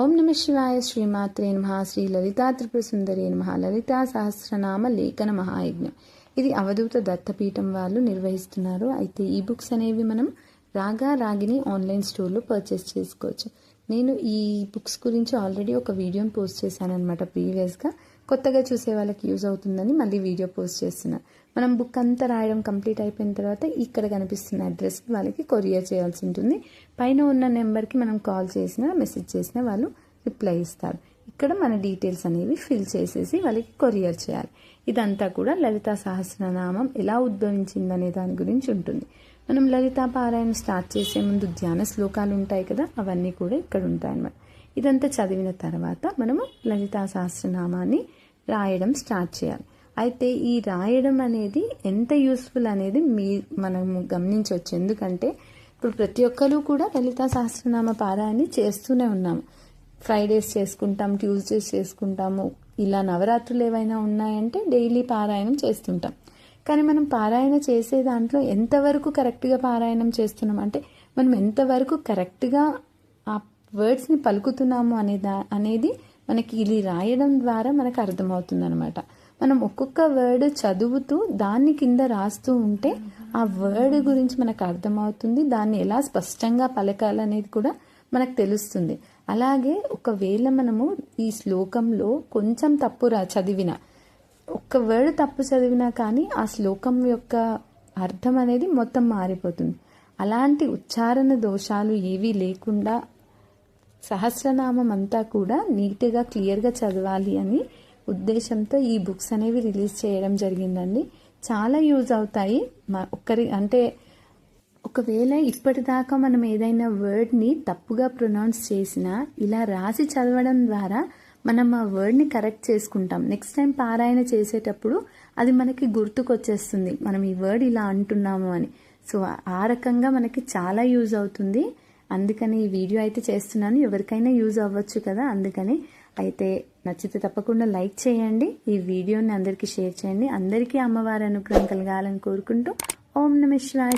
ఓం నమ శివాయ శ్రీమాత్రే నమ. శ్రీ లలితా త్రిపుర సుందరి నమ. లలితా సహస్రనామ లేఖన మహాయజ్ఞం. ఇది అవధూత దత్తపీఠం వాళ్ళు నిర్వహిస్తున్నారు. అయితే ఈ బుక్స్ అనేవి మనం రాగా రాగిని ఆన్లైన్ స్టోర్లో పర్చేస్ చేసుకోవచ్చు. నేను ఈ బుక్స్ గురించి ఆల్రెడీ ఒక వీడియోని పోస్ట్ చేశాను అనమాట ప్రీవియస్గా. కొత్తగా చూసే వాళ్ళకి యూజ్ అవుతుందని మళ్ళీ వీడియో పోస్ట్ చేస్తున్నా. మనం బుక్ అంతా రాయడం కంప్లీట్ అయిపోయిన తర్వాత ఇక్కడ కనిపిస్తున్న అడ్రస్ వాళ్ళకి కొరియర్ చేయాల్సి ఉంటుంది. పైన ఉన్న నెంబర్కి మనం కాల్ చేసినా మెసేజ్ చేసినా వాళ్ళు రిప్లై ఇస్తారు. ఇక్కడ మన డీటెయిల్స్ అనేవి ఫిల్ చేసేసి వాళ్ళకి కొరియర్ చేయాలి. ఇదంతా కూడా లలిత సహస్రనామం ఎలా ఉద్భవించిందనే దాని గురించి ఉంటుంది. మనం లలితా పారాయణ స్టార్ట్ చేసే ముందు ధ్యాన శ్లోకాలు ఉంటాయి కదా అవన్నీ కూడా ఇక్కడ ఉంటాయి అన్నమాట ఇదంతా చదివిన తర్వాత మనము లలితా సహస్రనామాన్ని రాయడం స్టార్ట్ చేయాలి. అయితే ఈ రాయడం అనేది ఎంత యూస్ఫుల్ అనేది మీ మనము గమనించవచ్చు. ఎందుకంటే ఇప్పుడు ప్రతి ఒక్కరు కూడా లలితా సహస్రనామ పారాయణని చేస్తూనే ఉన్నాము. ఫ్రైడేస్ చేసుకుంటాం ట్యూస్డేస్ చేసుకుంటాము. ఇలా నవరాత్రులు ఏవైనా ఉన్నాయంటే డైలీ పారాయణం చేస్తుంటాం. కానీ మనం పారాయణ చేసే దాంట్లో ఎంతవరకు కరెక్ట్గా పారాయణం చేస్తున్నాం? అంటే మనం ఎంతవరకు కరెక్ట్గా ఆ వర్డ్స్ని పలుకుతున్నాము అనే దా అనేది మనకి ఇది రాయడం ద్వారా మనకు అర్థమవుతుంది అనమాట మనం ఒక్కొక్క వర్డ్ చదువుతూ దాన్ని కింద రాస్తూ ఉంటే ఆ వర్డ్ గురించి మనకు అర్థమవుతుంది దాన్ని ఎలా స్పష్టంగా పలకాలనేది కూడా మనకు తెలుస్తుంది. అలాగే ఒకవేళ మనము ఈ శ్లోకంలో కొంచెం తప్పు రా చదివిన ఒక్క వర్డ్ తప్పు చదివినా కానీ ఆ శ్లోకం యొక్క అర్థం అనేది మొత్తం మారిపోతుంది. అలాంటి ఉచ్చారణ దోషాలు ఏవీ లేకుండా సహస్రనామం అంతా కూడా నీట్గా క్లియర్గా చదవాలి అని ఉద్దేశంతో ఈ బుక్స్ అనేవి రిలీజ్ చేయడం జరిగిందండి. చాలా యూజ్ అవుతాయి. మా ఒక్కరి అంటే ఒకవేళ ఇప్పటిదాకా మనం ఏదైనా వర్డ్ని తప్పుగా ప్రొనౌన్స్ చేసినా ఇలా రాసి చదవడం ద్వారా మనం ఆ వర్డ్ని కరెక్ట్ చేసుకుంటాం. నెక్స్ట్ టైం పారాయణ చేసేటప్పుడు అది మనకి గుర్తుకొచ్చేస్తుంది. మనం ఈ వర్డ్ ఇలా అంటున్నాము అని. సో ఆ రకంగా మనకి చాలా యూజ్ అవుతుంది. అందుకని ఈ వీడియో అయితే చేస్తున్నాను. ఎవరికైనా యూజ్ అవ్వచ్చు కదా అందుకని అయితే నచ్చితే తప్పకుండా లైక్ చేయండి. ఈ వీడియోని అందరికీ షేర్ చేయండి. అందరికీ అమ్మవారి అనుగ్రహం కలగాలని కోరుకుంటూ ఓం నమ శివాయ